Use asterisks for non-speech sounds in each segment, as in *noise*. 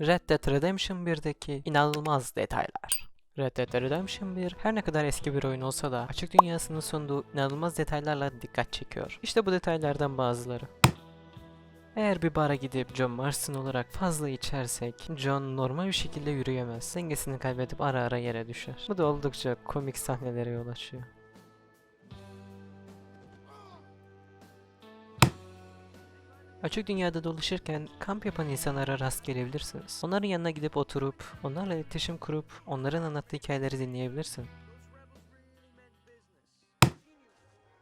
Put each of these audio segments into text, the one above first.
Red Dead Redemption 1'deki inanılmaz detaylar. Red Dead Redemption 1 her ne kadar eski bir oyun olsa da açık dünyasının sunduğu inanılmaz detaylarla dikkat çekiyor. İşte bu detaylardan bazıları. Eğer bir bara gidip John Marston olarak fazla içersek John normal bir şekilde yürüyemez. Dengesini kaybedip ara ara yere düşer. Bu da oldukça komik sahnelere yol açıyor. Açık dünyada dolaşırken kamp yapan insanlara rast gelebilirsiniz. Onların yanına gidip oturup, onlarla iletişim kurup, onların anlattığı hikayeleri dinleyebilirsin.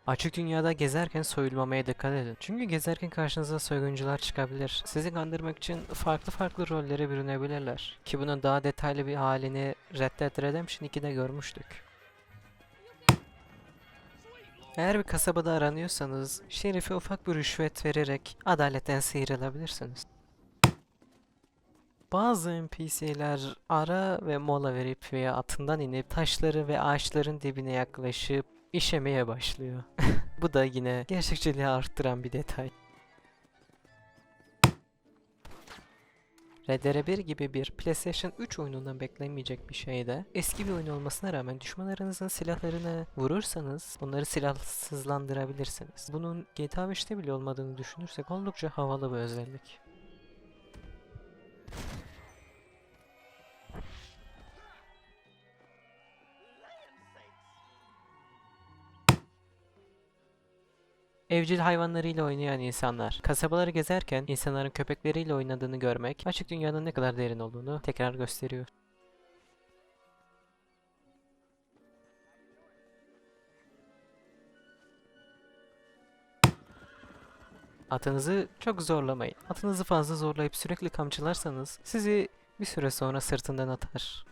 Açık dünyada gezerken soyulmamaya dikkat edin. Çünkü gezerken karşınıza soyguncular çıkabilir. Sizi kandırmak için farklı farklı rollere bürünebilirler. Ki bunun daha detaylı bir halini Red Dead Redemption 2'de görmüştük. Eğer bir kasabada aranıyorsanız, şerife ufak bir rüşvet vererek adaletten sıyrılabilirsiniz. Bazı NPC'ler ara ve mola verip veya atından inip taşları ve ağaçların dibine yaklaşıp işemeye başlıyor. *laughs* Bu da yine gerçekçiliği arttıran bir detay. RDR1 gibi bir PlayStation 3 oyunundan beklenmeyecek bir şeyde eski bir oyun olmasına rağmen düşmanlarınızın silahlarını vurursanız onları silahsızlandırabilirsiniz. Bunun GTA 5'te bile olmadığını düşünürsek oldukça havalı bir özellik. Evcil hayvanlarıyla oynayan insanlar. Kasabaları gezerken insanların köpekleriyle oynadığını görmek açık dünyanın ne kadar derin olduğunu tekrar gösteriyor. Atınızı çok zorlamayın. Atınızı fazla zorlayıp sürekli kamçılarsanız sizi bir süre sonra sırtından atar.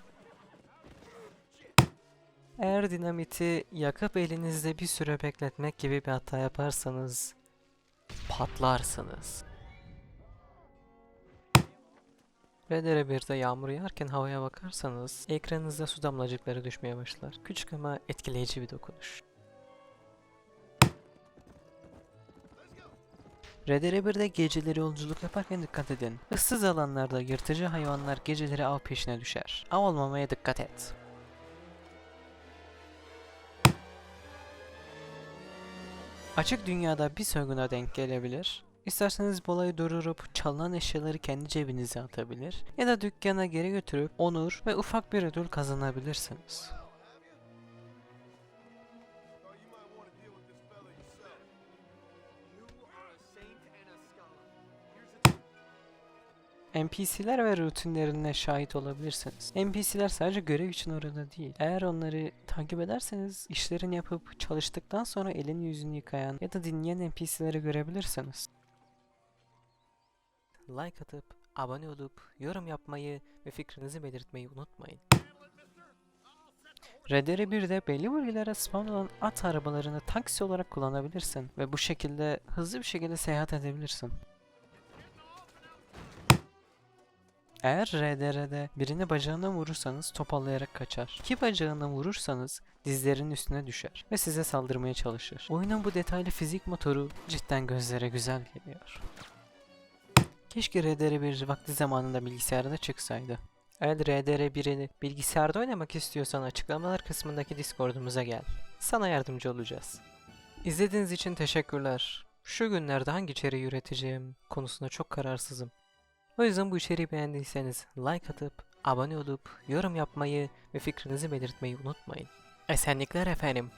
Eğer dinamiti yakıp elinizde bir süre bekletmek gibi bir hata yaparsanız patlarsınız. Redere 1'de yağmur yağarken havaya bakarsanız ekranınızda su damlacıkları düşmeye başlar. Küçük ama etkileyici bir dokunuş. Redere 1'de geceleri yolculuk yaparken dikkat edin. Issız alanlarda yırtıcı hayvanlar geceleri av peşine düşer. Av olmamaya dikkat et. Açık dünyada bir soyguna denk gelebilir. İsterseniz bu olayı durdurup çalınan eşyaları kendi cebinize atabilir ya da dükkana geri götürüp onur ve ufak bir ödül kazanabilirsiniz. NPC'ler ve rutinlerine şahit olabilirsiniz. NPC'ler sadece görev için orada değil. Eğer onları takip ederseniz işlerini yapıp çalıştıktan sonra elini yüzünü yıkayan ya da dinleyen NPC'leri görebilirsiniz. Like atıp, abone olup, yorum yapmayı ve fikrinizi belirtmeyi unutmayın. RDR 1'de belli bölgelere spawn olan at arabalarını taksi olarak kullanabilirsin ve bu şekilde hızlı bir şekilde seyahat edebilirsin. Eğer RDR'de birini bacağından vurursanız topallayarak kaçar. İki bacağından vurursanız dizlerinin üstüne düşer ve size saldırmaya çalışır. Oyunun bu detaylı fizik motoru cidden gözlere güzel geliyor. Keşke RDR 1 vakti zamanında bilgisayarda çıksaydı. Eğer RDR 1'ini bilgisayarda oynamak istiyorsan açıklamalar kısmındaki Discord'umuza gel. Sana yardımcı olacağız. İzlediğiniz için teşekkürler. Şu günlerde hangi içeriği üreteceğim konusunda çok kararsızım. O yüzden bu içeriği beğendiyseniz like atıp, abone olup, yorum yapmayı ve fikrinizi belirtmeyi unutmayın. Esenlikler efendim.